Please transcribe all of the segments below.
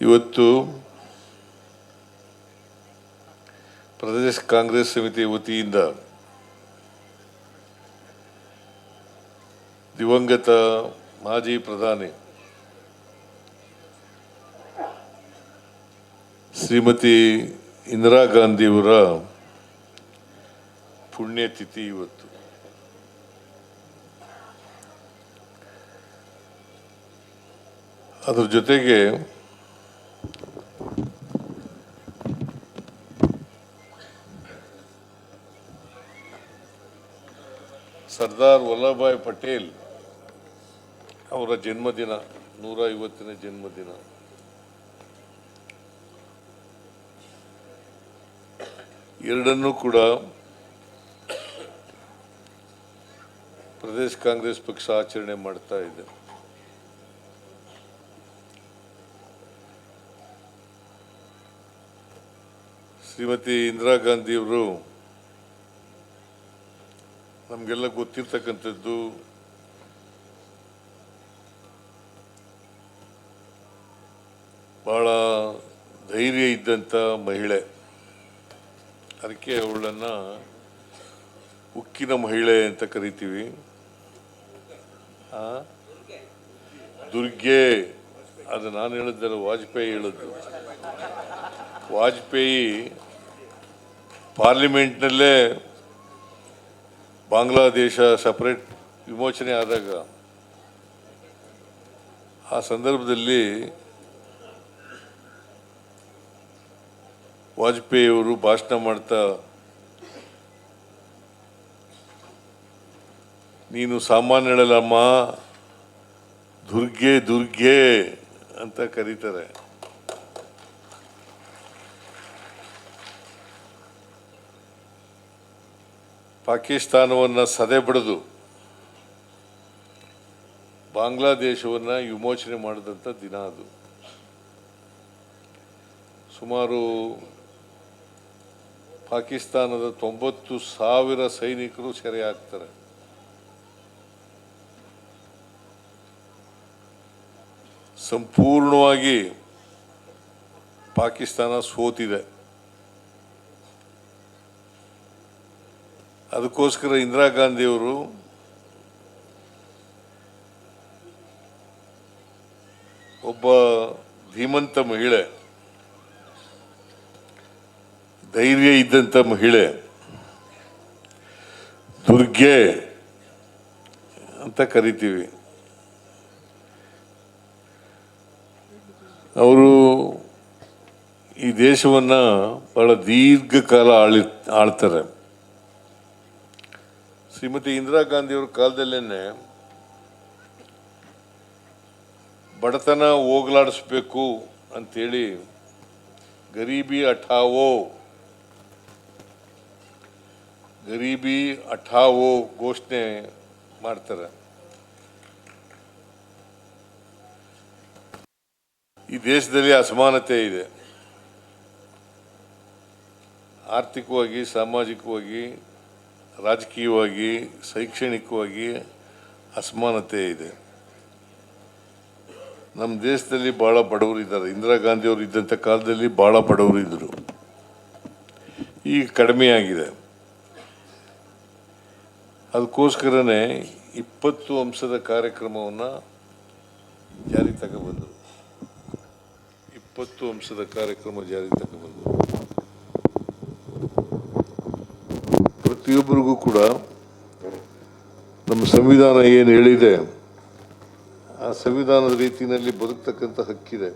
ಇವತ್ತು ಪ್ರದೇಶ ಕಾಂಗ್ರೆಸ್ ಸಮಿತಿ ವತಿಯಿಂದ ದಿವಂಗತ ಮಾಜಿ ಪ್ರಧಾನಿ ಶ್ರೀಮತಿ ಇಂದಿರಾ ಗಾಂಧಿಯವರ ಪುಣ್ಯತಿಥಿ ಇವತ್ತು. ಅದ್ರ ಜೊತೆಗೆ ಸರ್ದಾರ್ ವಲ್ಲಭಭಾಯ್ ಪಟೇಲ್ ಅವರ ಜನ್ಮದಿನ ನೂರ ಐವತ್ತನೇ ಜನ್ಮದಿನ. ಎರಡನ್ನೂ ಕೂಡ ಪ್ರದೇಶ ಕಾಂಗ್ರೆಸ್ ಪಕ್ಷ ಆಚರಣೆ ಮಾಡ್ತಾ ಇದೆ. ಶ್ರೀಮತಿ ಇಂದಿರಾ ಗಾಂಧಿಯವರು ನಮಗೆಲ್ಲ ಗೊತ್ತಿರ್ತಕ್ಕಂಥದ್ದು ಬಹಳ ಧೈರ್ಯ ಇದ್ದಂಥ ಮಹಿಳೆ. ಅದಕ್ಕೆ ಅವಳನ್ನು ಉಕ್ಕಿನ ಮಹಿಳೆ ಅಂತ ಕರಿತೀವಿ? ದುರ್ಗೆ, ಅದು ನಾನು ಹೇಳಿದ್ದಲ್ಲ ವಾಜಪೇಯಿ ಹೇಳಿದ್ದು ವಾಜಪೇಯಿ ಪಾರ್ಲಿಮೆಂಟ್ನಲ್ಲೇ ಬಾಂಗ್ಲಾದೇಶ ಸಪ್ರೇಟ್ ವಿಮೋಚನೆ ಆದಾಗ ಆ ಸಂದರ್ಭದಲ್ಲಿ ವಾಜಪೇಯಿ ಅವರು ಭಾಷಣ ಮಾಡ್ತಾ, ನೀನು ಸಾಮಾನ್ಯಳಲ್ಲಮ್ಮ, ದುರ್ಗೆ ದುರ್ಗೆ ಅಂತ ಕರೀತಾರೆ. ಪಾಕಿಸ್ತಾನವನ್ನು ಸದೆ ಬಡಿದು, ಬಾಂಗ್ಲಾದೇಶವನ್ನು ವಿಮೋಚನೆ ಮಾಡಿದಂಥ ದಿನ ಅದು. ಸುಮಾರು ಪಾಕಿಸ್ತಾನದ ತೊಂಬತ್ತು ಸಾವಿರ ಸೈನಿಕರು ಸೆರೆ ಆಗ್ತಾರೆ ಸಂಪೂರ್ಣವಾಗಿ ಪಾಕಿಸ್ತಾನ ಸೋತಿದೆ. ಅದಕ್ಕೋಸ್ಕರ ಇಂದಿರಾ ಗಾಂಧಿಯವರು ಒಬ್ಬ ಧೀಮಂತ ಮಹಿಳೆ, ಧೈರ್ಯ ಇದ್ದಂಥ ಮಹಿಳೆ, ದುರ್ಗೆ ಅಂತ ಕರಿತೀವಿ. ಅವರು ಈ ದೇಶವನ್ನು ಬಹಳ ದೀರ್ಘಕಾಲ ಆಳಿ, ಆಳ್ತಾರೆ. ಶ್ರೀಮತಿ ಇಂದಿರಾ ಗಾಂಧಿಯವರ ಕಾಲದಲ್ಲೇನೆ ಬಡತನ ಹೋಗ್ಲಾಡಿಸ್ಬೇಕು ಅಂಥೇಳಿ ಗರೀಬಿ ಅಠಾವೋ ಗರೀಬಿ ಅಠಾವೋ ಘೋಷಣೆ ಮಾಡ್ತಾರೆ. ಈ ದೇಶದಲ್ಲಿ ಅಸಮಾನತೆ ಇದೆ. ಆರ್ಥಿಕವಾಗಿ, ಸಾಮಾಜಿಕವಾಗಿ ರಾಜಕೀಯವಾಗಿ, ಶೈಕ್ಷಣಿಕವಾಗಿ ಅಸಮಾನತೆ ಇದೆ. ನಮ್ಮ ದೇಶದಲ್ಲಿ ಭಾಳ ಬಡವರು ಇದ್ದಾರೆ. ಇಂದಿರಾ ಗಾಂಧಿ ಅವರು ಇದ್ದಂಥ ಕಾಲದಲ್ಲಿ ಭಾಳ ಬಡವರು ಇದ್ದರು ಈಗ ಕಡಿಮೆ ಆಗಿದೆ. ಅದಕ್ಕೋಸ್ಕರನೇ ಇಪ್ಪತ್ತು ಅಂಶದ ಕಾರ್ಯಕ್ರಮವನ್ನು ಜಾರಿ ತಗೊಬಂದರು. ಇಪ್ಪತ್ತು ಅಂಶದ ಕಾರ್ಯಕ್ರಮ ಜಾರಿ ತಗೊಬಂದರು. ಪ್ರತಿಯೊಬ್ಬರಿಗೂ ಕೂಡ ನಮ್ಮ ಸಂವಿಧಾನ ಏನು ಹೇಳಿದೆ, ಆ ಸಂವಿಧಾನದ ರೀತಿಯಲ್ಲಿ ಬದುಕ್ತಕ್ಕಂಥ ಹಕ್ಕಿದೆ.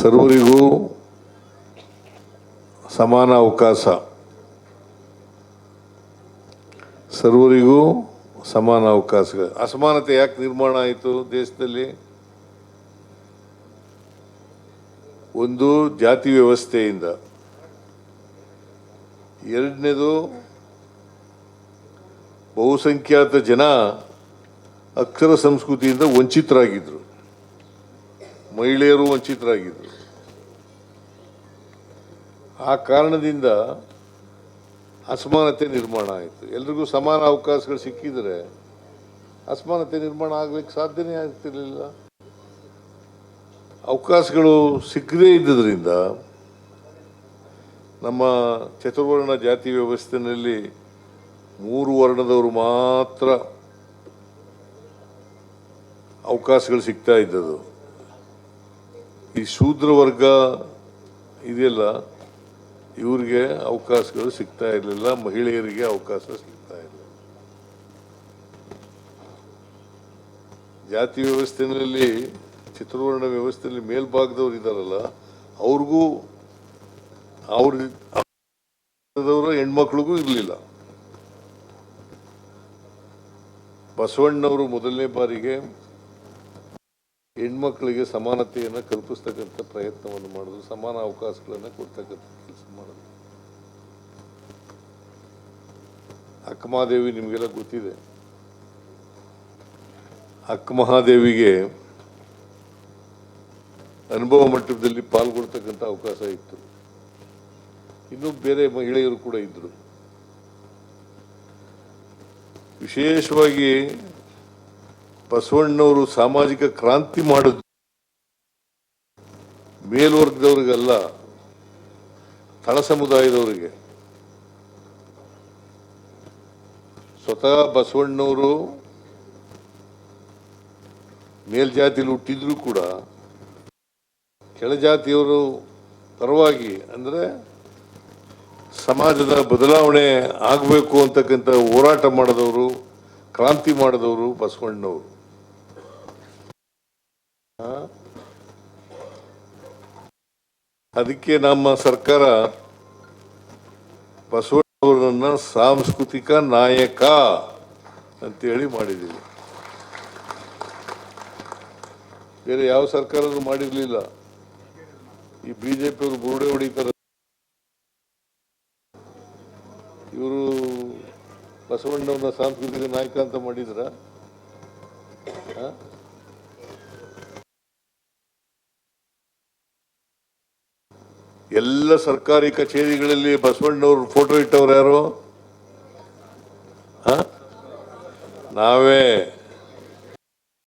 ಸರ್ವರಿಗೂ ಸಮಾನ ಅವಕಾಶ. ಸರ್ವರಿಗೂ ಸಮಾನ ಅವಕಾಶ ಅಸಮಾನತೆ ಯಾಕೆ ನಿರ್ಮಾಣ ಆಯಿತು ದೇಶದಲ್ಲಿ? ಒಂದು ಜಾತಿ ವ್ಯವಸ್ಥೆಯಿಂದ. ಎರಡನೇದು, ಬಹುಸಂಖ್ಯಾತ ಜನ ಅಕ್ಷರ ಸಂಸ್ಕೃತಿಯಿಂದ ವಂಚಿತರಾಗಿದ್ದರು ಮಹಿಳೆಯರು ವಂಚಿತರಾಗಿದ್ದರು ಆ ಕಾರಣದಿಂದ ಅಸಮಾನತೆ ನಿರ್ಮಾಣ ಆಯಿತು. ಎಲ್ರಿಗೂ ಸಮಾನ ಅವಕಾಶಗಳು ಸಿಕ್ಕಿದರೆ ಅಸಮಾನತೆ ನಿರ್ಮಾಣ ಆಗ್ಲಿಕ್ಕೆ ಸಾಧ್ಯನೇ ಆಗ್ತಿರಲಿಲ್ಲ. ಅವಕಾಶಗಳು ಸಿಕ್ಕದೇ ಇದ್ದದ್ರಿಂದ ನಮ್ಮ ಚತುರ್ವರ್ಣ ಜಾತಿ ವ್ಯವಸ್ಥೆಯಲ್ಲಿ ಮೂರು ವರ್ಣದವರು ಮಾತ್ರ ಅವಕಾಶಗಳು ಸಿಗ್ತಾ ಇದ್ದದು ಈ ಶೂದ್ರ ವರ್ಗ ಇದೆಯಲ್ಲ, ಇವ್ರಿಗೆ ಅವಕಾಶಗಳು ಸಿಗ್ತಾ ಇರಲಿಲ್ಲ, ಮಹಿಳೆಯರಿಗೆ ಅವಕಾಶ ಸಿಗ್ತಾ ಇರಲಿಲ್ಲ. ಜಾತಿ ವ್ಯವಸ್ಥೆಯಲ್ಲಿ, ಚಿತ್ರವರ್ಣ ವ್ಯವಸ್ಥೆಯಲ್ಲಿ ಮೇಲ್ಭಾಗದವ್ರು ಇದ್ದಾರಲ್ಲ, ಅವ್ರಿಗೂ ಅವ್ರ ಹೆಣ್ಮಕ್ಳಿಗೂ ಇರಲಿಲ್ಲ. ಬಸವಣ್ಣವರು ಮೊದಲನೇ ಬಾರಿಗೆ ಹೆಣ್ಮಕ್ಳಿಗೆ ಸಮಾನತೆಯನ್ನು ಕಲ್ಪಿಸ್ತಕ್ಕಂಥ ಪ್ರಯತ್ನವನ್ನು ಮಾಡಿದ್ರು, ಸಮಾನ ಅವಕಾಶಗಳನ್ನು ಕೊಡ್ತಕ್ಕಂಥ ಕೆಲಸ ಮಾಡಿದ್ರು. ಅಕ್ಕಮಹಾದೇವಿ ನಿಮಗೆಲ್ಲ ಗೊತ್ತಿದೆ. ಅಕ್ಕಮಹಾದೇವಿಗೆ ಅನುಭವ ಮಟ್ಟದಲ್ಲಿ ಪಾಲ್ಗೊಳ್ತಕ್ಕಂಥ ಅವಕಾಶ ಇತ್ತು. ಇನ್ನು ಬೇರೆ ಮಹಿಳೆಯರು ಕೂಡ ಇದ್ದರು ವಿಶೇಷವಾಗಿ ಬಸವಣ್ಣವರು ಸಾಮಾಜಿಕ ಕ್ರಾಂತಿ ಮಾಡಿದ್ರು ಮೇಲ್ವರ್ಗದವ್ರಿಗಲ್ಲ, ತಳ ಸಮುದಾಯದವರಿಗೆ. ಸ್ವತಃ ಬಸವಣ್ಣವರು ಮೇಲ್ಜಾತಿಯಲ್ಲಿ ಹುಟ್ಟಿದ್ರು ಕೂಡ ಕೆಳಜಾತಿಯವರು ಪರವಾಗಿ ಅಂದ್ರೆ ಸಮಾಜದ ಬದಲಾವಣೆ ಆಗಬೇಕು ಅಂತಕ್ಕಂಥ ಹೋರಾಟ ಮಾಡಿದವರು, ಕ್ರಾಂತಿ ಮಾಡಿದವರು ಬಸವಣ್ಣವರು? ಅದಕ್ಕೆ ನಮ್ಮ ಸರ್ಕಾರ ಬಸವಣ್ಣವರನ್ನ ಸಾಂಸ್ಕೃತಿಕ ನಾಯಕ ಅಂತೇಳಿ ಮಾಡಿದ್ದೀವಿ. ಬೇರೆ ಯಾವ ಸರ್ಕಾರನೂ ಮಾಡಿರಲಿಲ್ಲ. ಈ ಬಿಜೆಪಿಯವರು ಬುರುಡೆ ಹೊಡಿತಾರೆ. ಬಸವಣ್ಣವ್ರನ್ನ ಸಾಂಸ್ಕೃತಿಕ ನಾಯಕ ಅಂತ ಮಾಡಿದ್ರ? ಎಲ್ಲ ಸರ್ಕಾರಿ ಕಚೇರಿಗಳಲ್ಲಿ ಬಸವಣ್ಣವ್ರ ಫೋಟೋ ಇಟ್ಟವ್ರು ಯಾರು? ನಾವೇ